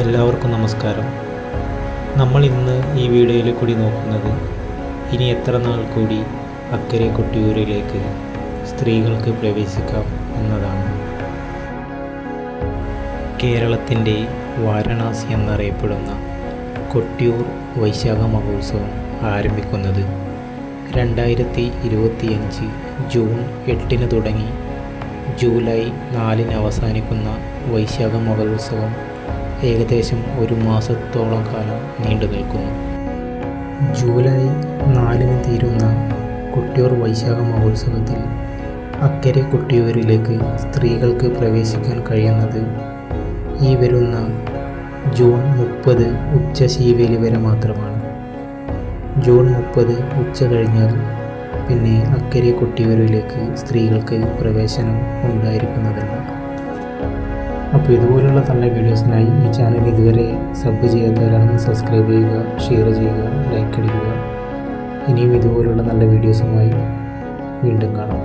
എല്ലാവർക്കും നമസ്കാരം. നമ്മൾ ഇന്ന് ഈ വീഡിയോയിൽ കൂടി നോക്കുന്നത് ഇനി എത്ര നാൾ കൂടി അക്കരെ കൊട്ടിയൂരിലേക്ക് സ്ത്രീകൾക്ക് പ്രവേശിക്കാം എന്നതാണ്. കേരളത്തിന്റെ വാരണാസി എന്നറിയപ്പെടുന്ന കൊട്ടിയൂർ വൈശാഖ മഹോത്സവം ആരംഭിക്കുന്നത് രണ്ടായിരത്തി ഇരുപത്തിയഞ്ച് ജൂൺ എട്ടിന് തുടങ്ങി ജൂലൈ നാലിന് അവസാനിക്കുന്ന വൈശാഖ മഹോത്സവം ഏകദേശം ഒരു മാസത്തോളം കാലം നീണ്ടു നിൽക്കുന്നു. ജൂലൈ നാലിന് തീരുന്ന കൊട്ടിയൂർ വൈശാഖ മഹോത്സവത്തിൽ അക്കരെ കൊട്ടിയൂരിലേക്ക് സ്ത്രീകൾക്ക് പ്രവേശിക്കാൻ കഴിയുന്നത് ഈ വരുന്ന ജൂൺ മുപ്പത് ഉച്ച ശീവേലി വരെ മാത്രമാണ്. ജൂൺ മുപ്പത് ഉച്ച കഴിഞ്ഞാൽ പിന്നെ അക്കരെ കൊട്ടിയൂരിലേക്ക് സ്ത്രീകൾക്ക് പ്രവേശനം ഉണ്ടായിരിക്കുന്നതല്ല. അപ്പോൾ ഇതുപോലുള്ള നല്ല വീഡിയോസിനായി ഈ ചാനൽ ഇതുവരെ സബ് ചെയ്യാത്തവരാണെങ്കിൽ സബ്സ്ക്രൈബ് ചെയ്യുക ഷെയർ ചെയ്യുക ലൈക്ക് അടിക്കുക. ഇനിയും ഇതുപോലുള്ള നല്ല വീഡിയോസുമായി വീണ്ടും കാണാം.